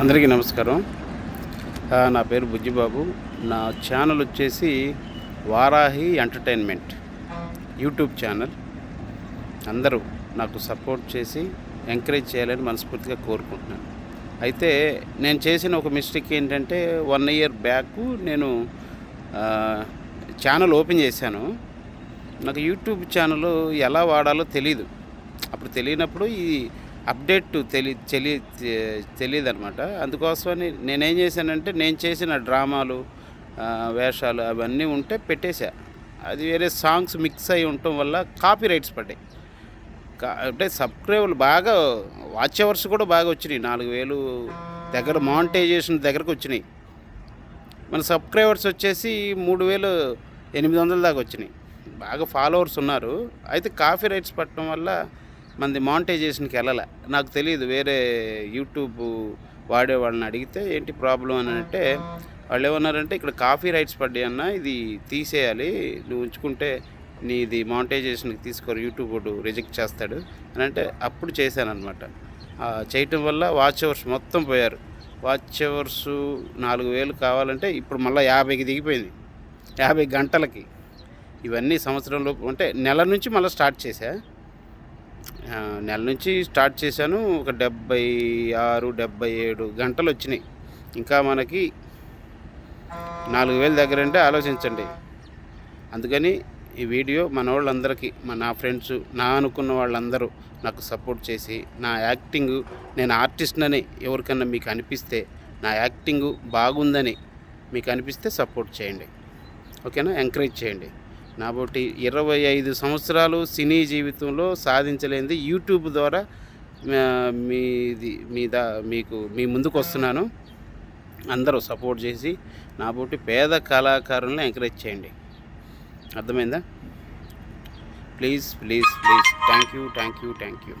అందరికీ నమస్కారం. నా పేరు బుజ్జిబాబు. నా ఛానల్ వచ్చేసి వారాహి ఎంటర్టైన్మెంట్ యూట్యూబ్ ఛానల్. అందరూ నాకు సపోర్ట్ చేసి ఎంకరేజ్ చేయాలని మనస్ఫూర్తిగా కోరుకుంటున్నాను. అయితే నేను చేసిన ఒక మిస్టేక్ ఏంటంటే వన్ ఇయర్ బ్యాక్ నేను ఛానల్ ఓపెన్ చేశాను. నాకు యూట్యూబ్ ఛానల్ ఎలా వాడాలో తెలీదు. అప్పుడు తెలియనప్పుడు ఈ అప్డేట్ తెలి తెలి తెలియదు అనమాట అందుకోసమని నేనేం చేశానంటే నేను చేసిన డ్రామాలు వేషాలు అవన్నీ ఉంటే పెట్టేశా. అది వేరే సాంగ్స్ మిక్స్ అయి ఉండటం వల్ల కాపీ రైట్స్ పడ్డాయి. కా- అంటే సబ్స్క్రైబర్లు బాగా వాచ్ అవర్స్ కూడా బాగా వచ్చినాయి. నాలుగు వేలు దగ్గర మానిటైజేషన్ దగ్గరకు వచ్చినాయి. మన సబ్స్క్రైబర్స్ వచ్చేసి మూడు వేలు ఎనిమిది వందల దాకా వచ్చినాయి. బాగా ఫాలోవర్స్ ఉన్నారు. అయితే కాఫీ రైట్స్ పట్టడం వల్ల మనది మానిటైజేషన్కి వెళ్ళాల. నాకు తెలియదు వేరే యూట్యూబ్ వాడే వాళ్ళని అడిగితే ఏంటి ప్రాబ్లం అని అంటే వాళ్ళు ఏమన్నారంటే ఇక్కడ కాఫీ రైట్స్ పడ్డాయి అన్న ఇది తీసేయాలి నువ్వు ఉంచుకుంటే నీది మానిటైజేషన్కి తీసుకోరు యూట్యూబ్ వాడు రిజెక్ట్ చేస్తాడు అని అంటే అప్పుడు చేశాను అనమాట చేయటం వల్ల వాచ్ అవర్స్ మొత్తం పోయారు. వాచ్ అవర్స్ నాలుగు వేలు కావాలంటే ఇప్పుడు మళ్ళీ యాభైకి దిగిపోయింది. యాభై గంటలకి. ఇవన్నీ సంవత్సరంలోపు అంటే నెల నుంచి మళ్ళీ స్టార్ట్ చేశా. నెల నుంచి స్టార్ట్ చేశాను. ఒక డెబ్బై ఆరు డెబ్బై ఏడు గంటలు వచ్చినాయి. ఇంకా మనకి నాలుగు వేల దగ్గర అంటే ఆలోచించండి. అందుకని ఈ వీడియో మన వాళ్ళందరికీ మా నా ఫ్రెండ్స్ నా అనుకున్న వాళ్ళందరూ నాకు సపోర్ట్ చేసి నా యాక్టింగ్ నేను ఆర్టిస్ట్నని ఎవరికన్నా మీకు అనిపిస్తే నా యాక్టింగ్ బాగుందని మీకు అనిపిస్తే సపోర్ట్ చేయండి. ఓకేనా? ఎంకరేజ్ చేయండి. కాబట్టి ఇరవై ఐదు సంవత్సరాలు సినీ జీవితంలో సాధించలేనిది యూట్యూబ్ ద్వారా మీది మీద మీకు మీ ముందుకు వస్తున్నాను. అందరూ సపోర్ట్ చేసి నాబోటి పేద కళాకారులను ఎంకరేజ్ చేయండి. అర్థమైందా? Please please please. Thank you thank you thank you.